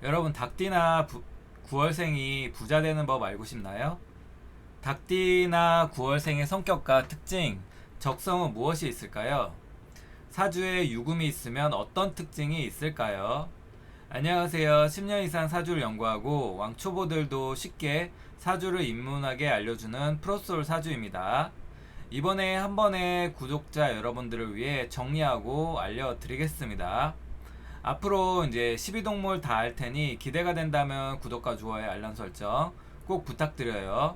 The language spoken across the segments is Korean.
여러분 닭띠나 부, 9월생이 부자 되는 법 알고 싶나요? 닭띠나 9월생의 성격과 특징, 적성은 무엇이 있을까요? 사주에 유금이 있으면 어떤 특징이 있을까요? 안녕하세요. 10년 이상 사주를 연구하고 왕초보들도 쉽게 사주를 입문하게 알려주는 프로솔 사주입니다. 이번에 한 번에 구독자 여러분들을 위해 정리하고 알려드리겠습니다. 앞으로 이제 12동물 다할 테니 기대가 된다면 구독과 좋아요, 알람 설정 꼭 부탁드려요.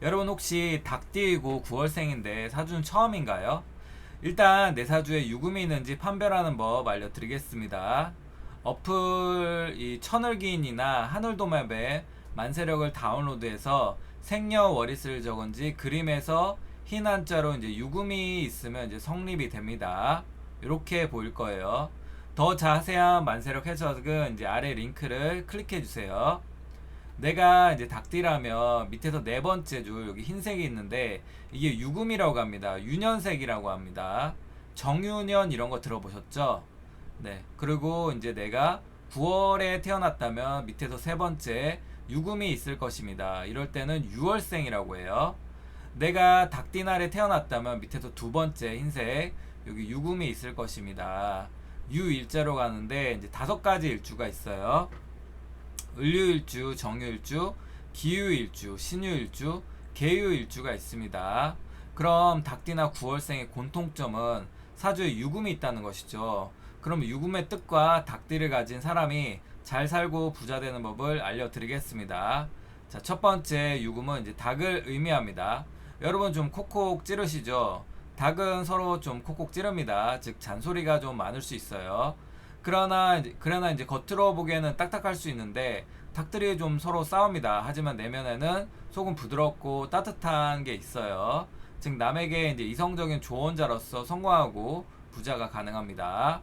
여러분 혹시 닭띠이고 9월생인데 사주는 처음인가요? 일단 내 사주에 유금이 있는지 판별하는 법 알려드리겠습니다. 어플 이 천을기인이나 하늘도맵에 만세력을 다운로드해서 생년 월일을 적은 지 그림에서 흰 한자로 이제 유금이 있으면 이제 성립이 됩니다. 이렇게 보일 거예요. 더 자세한 만세력 해석은 이제 아래 링크를 클릭해 주세요. 내가 이제 닭띠라면 밑에서 네 번째 줄 여기 흰색이 있는데 이게 유금이라고 합니다. 유년색이라고 합니다. 정유년 이런 거 들어보셨죠? 네. 그리고 이제 내가 9월에 태어났다면 밑에서 세 번째 유금이 있을 것입니다. 이럴 때는 6월생이라고 해요. 내가 닭띠날에 태어났다면 밑에서 두 번째 흰색 여기 유금이 있을 것입니다. 유일자로 가는데 이제 다섯 가지 일주가 있어요. 을류일주, 정유일주, 기유일주, 신유일주, 개유일주가 있습니다. 그럼 닭띠나 9월생의 공통점은 사주에 유금이 있다는 것이죠. 그럼 유금의 뜻과 닭띠를 가진 사람이 잘 살고 부자 되는 법을 알려드리겠습니다. 자, 첫 번째 유금은 이제 닭을 의미합니다. 여러분 좀 콕콕 찌르시죠? 닭은 서로 좀 콕콕 찌릅니다. 즉 잔소리가 좀 많을 수 있어요. 그러나 그러나 이제 겉으로 보기에는 딱딱할 수 있는데 닭들이 좀 서로 싸웁니다. 하지만 내면에는 속은 부드럽고 따뜻한 게 있어요. 즉 남에게 이제 이성적인 조언자로서 성공하고 부자가 가능합니다.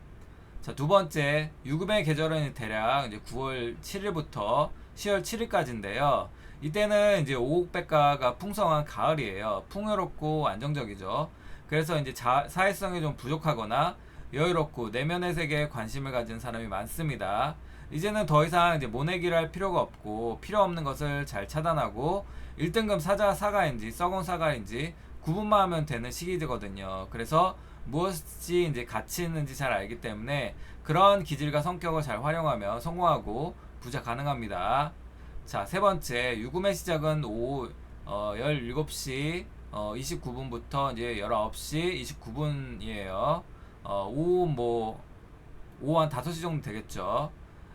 자, 두 번째, 유급의 계절은 대략 이제 9월 7일부터 10월 7일까지인데요. 이때는 이제 오곡백과가 풍성한 가을이에요. 풍요롭고 안정적이죠. 그래서 이제 자, 사회성이 좀 부족하거나 여유롭고 내면의 세계에 관심을 가진 사람이 많습니다. 이제는 더 이상 이제 모내기를 할 필요가 없고 필요 없는 것을 잘 차단하고 1등급 사자 사과인지 썩은 사과인지 구분만 하면 되는 시기거든요. 그래서 무엇이 이제 가치 있는지 잘 알기 때문에 그런 기질과 성격을 잘 활용하면 성공하고 부자 가능합니다. 자, 세 번째, 유금의 시작은 오후 어, 17시 어, 29분부터 이제 19시 29분이에요. 어, 오후 뭐 오후 한 5시 정도 되겠죠.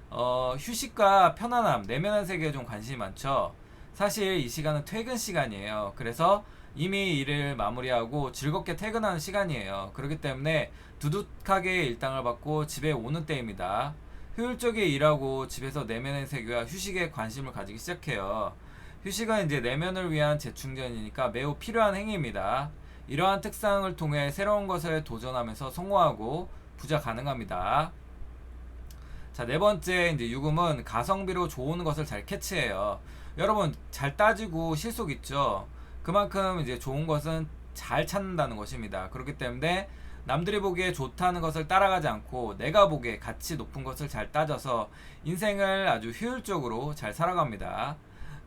어, 휴식과 편안함, 내면의 세계에 좀 관심이 많죠. 사실 이 시간은 퇴근 시간이에요. 그래서 이미 일을 마무리하고 즐겁게 퇴근하는 시간이에요. 그렇기 때문에 두둑하게 일당을 받고 집에 오는 때입니다. 효율적이게 일하고 집에서 내면의 세계와 휴식에 관심을 가지기 시작해요. 휴식은 이제 내면을 위한 재충전이니까 매우 필요한 행위입니다. 이러한 특성을 통해 새로운 것에 도전하면서 성공하고 부자 가능합니다. 자, 네 번째 이제 유금은 가성비로 좋은 것을 잘 캐치해요. 여러분 잘 따지고 실속 있죠. 그만큼 이제 좋은 것은 잘 찾는다는 것입니다. 그렇기 때문에 남들이 보기에 좋다는 것을 따라가지 않고 내가 보기에 가치 높은 것을 잘 따져서 인생을 아주 효율적으로 잘 살아갑니다.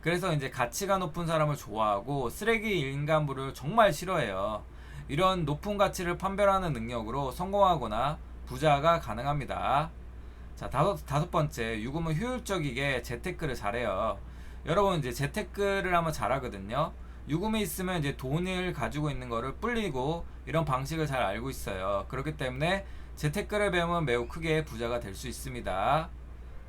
그래서 이제 가치가 높은 사람을 좋아하고 쓰레기 인간부를 정말 싫어해요. 이런 높은 가치를 판별하는 능력으로 성공하거나 부자가 가능합니다. 자, 다섯, 다섯 번째, 유금은 효율적이게 재테크를 잘해요. 여러분, 이제 재테크를 하면 잘하거든요. 유금이 있으면 이제 돈을 가지고 있는 거를 불리고 이런 방식을 잘 알고 있어요. 그렇기 때문에 재테크를 배우면 매우 크게 부자가 될 수 있습니다.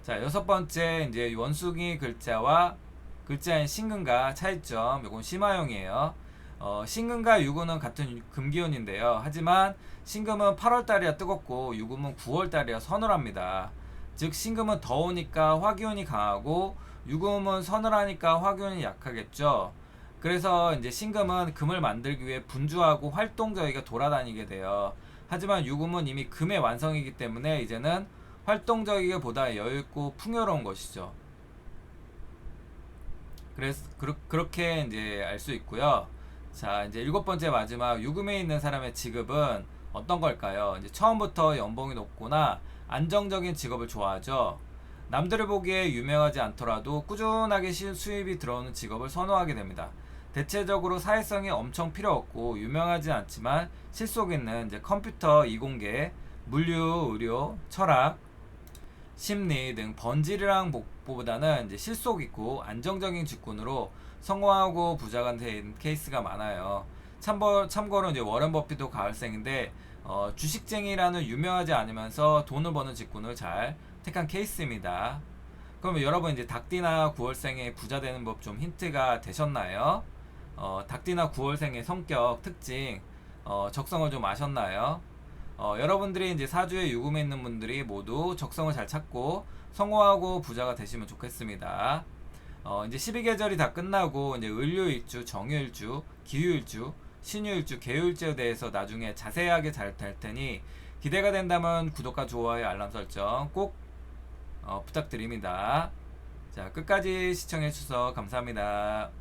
자, 여섯 번째, 이제 원숭이 글자와 글자인 신금과 차이점, 이건 심화형이에요. 어, 신금과 유금은 같은 금기운인데요. 하지만 신금은 8월달이라 뜨겁고 유금은 9월달이라 서늘합니다. 즉 신금은 더우니까 화기운이 강하고 유금은 서늘하니까 화기운이 약하겠죠. 그래서 이제 신금은 금을 만들기 위해 분주하고 활동적이게 돌아다니게 돼요. 하지만 유금은 이미 금의 완성이기 때문에 이제는 활동적이기보다 여유있고 풍요로운 것이죠. 그래서 그렇, 그렇게 이제 알 수 있고요. 자, 이제 일곱 번째 마지막 유금에 있는 사람의 직업은 어떤 걸까요? 이제 처음부터 연봉이 높거나 안정적인 직업을 좋아하죠. 남들을 보기에 유명하지 않더라도 꾸준하게 시- 수입이 들어오는 직업을 선호하게 됩니다. 대체적으로 사회성이 엄청 필요 없고 유명하지 않지만 실속 있는 이제 컴퓨터 이공계, 물류, 의료, 철학, 심리 등 번지르랑 복보다는 이제 실속 있고 안정적인 직군으로 성공하고 부자가 된 케이스가 많아요. 참고, 참고로 이제 워런 버핏도 가을생인데 어, 주식쟁이라는 유명하지 않으면서 돈을 버는 직군을 잘 택한 케이스입니다. 그러면 여러분 이제 닭띠나 9월생의 부자 되는 법 좀 힌트가 되셨나요? 어, 닭띠나 9월생의 성격, 특징, 어, 적성을 좀 아셨나요? 어, 여러분들이 이제 사주에 유금에 있는 분들이 모두 적성을 잘 찾고 성공하고 부자가 되시면 좋겠습니다. 어, 이제 12계절이 다 끝나고 이제 을류일주, 정유일주, 기후일주, 신유일주, 개유일주에 대해서 나중에 자세하게 잘 될 테니 기대가 된다면 구독과 좋아요, 알람 설정 꼭 어, 부탁드립니다. 자, 끝까지 시청해 주셔서 감사합니다.